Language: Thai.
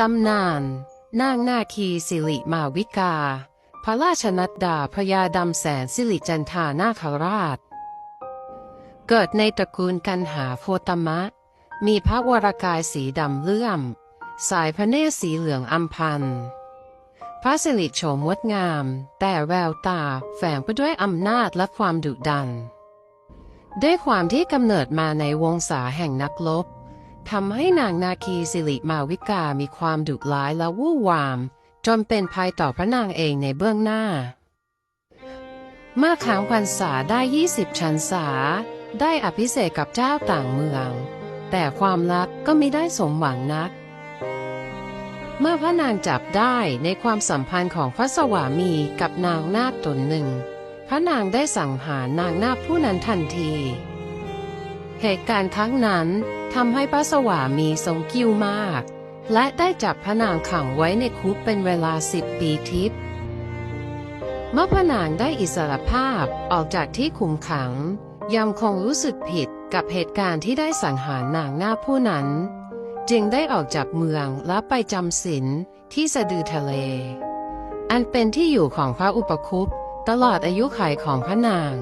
ตำนานนางนาคีสิริมาวิกา พระราชนัดดาพญาดำแสนสิริจันทานาคราช เกิดในตระกูลกันหาโคตมะ มีพระวรากายสีดำเลื่อม สายพระเนตรสีเหลืองอัมพัน พระสิริโฉมงดงาม แต่แววตาแฝงไปด้วยอำนาจและความดุดัน ด้วยความที่กำเนิดมาในวงศาแห่งนักรบ ทำให้นางนาคีสิริมาวิกามีความดุร้ายและวู่วามจนเป็นภัยต่อพระนางเองในเบื้องหน้า เมื่อค้างพรรษาได้ 20 ชันษา ได้อภิเษกกับเจ้าต่างเมือง แต่ความรักก็ไม่ได้สมหวังนัก เมื่อพระนางจับได้ในความสัมพันธ์ของพระสวามีกับนางนาคตนหนึ่ง พระนางได้สั่งหารนางนาคผู้นั้นทันที เหตุการณ์ครั้งนั้นทำให้พระสวามีทรงกิ้วมาก และได้จับพระนางขังไว้ในคุกเป็นเวลาสิบปีทิพย์เมื่อพระนางได้อิสรภาพออกจากที่คุมขัง ยังคงรู้สึกผิดกับเหตุการณ์ที่ได้สังหารนางหน้าผู้นั้น จึงได้ออกจากเมืองและไปจำศีลที่สะดือทะเล อันเป็นที่อยู่ของพระอุปคุปตลอดอายุขัยของพระนาง